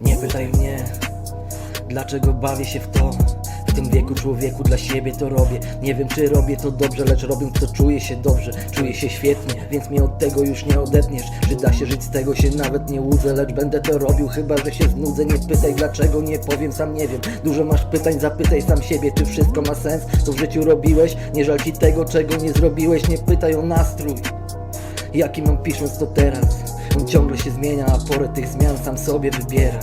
Nie pytaj mnie, dlaczego bawię się w to. W tym wieku człowieku dla siebie to robię. Nie wiem czy robię to dobrze, lecz robiąc to czuję się dobrze, czuję się świetnie, więc mnie od tego już nie odetniesz. Czy da się żyć z tego się nawet nie łudzę, lecz będę to robił, chyba że się znudzę. Nie pytaj dlaczego, nie powiem, sam nie wiem. Dużo masz pytań, zapytaj sam siebie, czy wszystko ma sens, co w życiu robiłeś. Nie żal ci tego, czego nie zrobiłeś, nie pytaj o nastrój. Jaki mam pisząc to teraz? Ciągle się zmienia, a porę tych zmian sam sobie wybiera.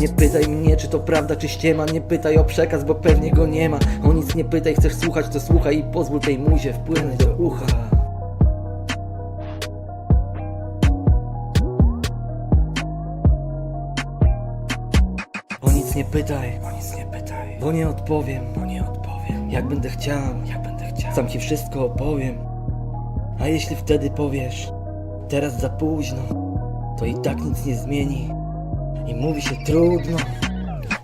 Nie pytaj mnie, czy to prawda, czy ściema. Nie pytaj o przekaz, bo pewnie go nie ma. O nic nie pytaj, chcesz słuchać, to słuchaj I pozwól tej muzie wpłynąć do ucha. O nic nie pytaj, o nic nie pytaj. Bo nie odpowiem, bo nie odpowiem. Jak będę chciał, jak będę chciał. Sam ci wszystko opowiem. A jeśli wtedy powiesz Teraz za późno. To i tak nic nie zmieni. I mówi się trudno.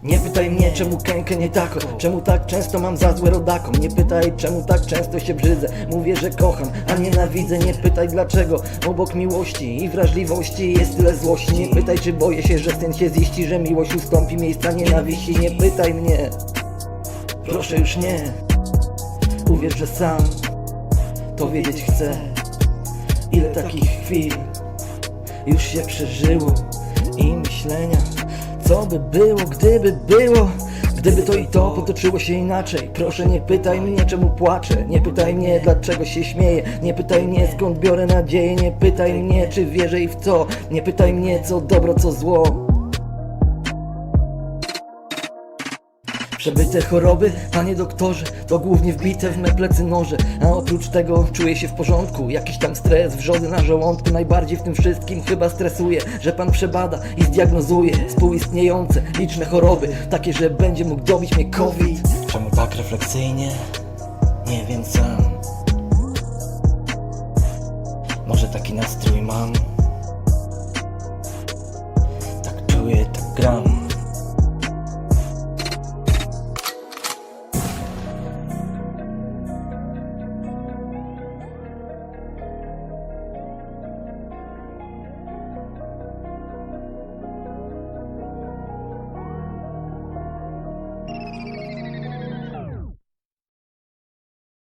Nie pytaj mnie czemu kękę nie tako. Czemu tak często mam za złe rodakom Nie pytaj czemu tak często się brzydzę. Mówię, że kocham, a nienawidzę. Nie pytaj dlaczego. Obok miłości i wrażliwości Jest tyle złości. Nie pytaj czy boję się, że sen się ziści Że miłość ustąpi miejsca nienawiści. Nie pytaj mnie. Proszę już nie. Uwierz, że sam To wiedzieć chcę Ile takich chwil już się przeżyło i myślenia Co by było, gdyby było? Gdyby to i to potoczyło się inaczej. Proszę nie pytaj mnie czemu płaczę. Nie pytaj mnie dlaczego się śmieję. Nie pytaj mnie skąd biorę nadzieję. Nie pytaj mnie czy wierzę i w co. Nie pytaj mnie co dobro, co zło Przebyte choroby, panie doktorze, to głównie wbite w me plecy noże. A oprócz tego czuję się w porządku. Jakiś tam stres, wrzody na żołądku. Najbardziej w tym wszystkim chyba stresuje Że pan przebada i zdiagnozuje Współistniejące, liczne choroby. Takie, że będzie mógł dobić mnie COVID. Czemu tak refleksyjnie? Nie wiem sam. Może taki nastrój mam? Tak czuję, tak gram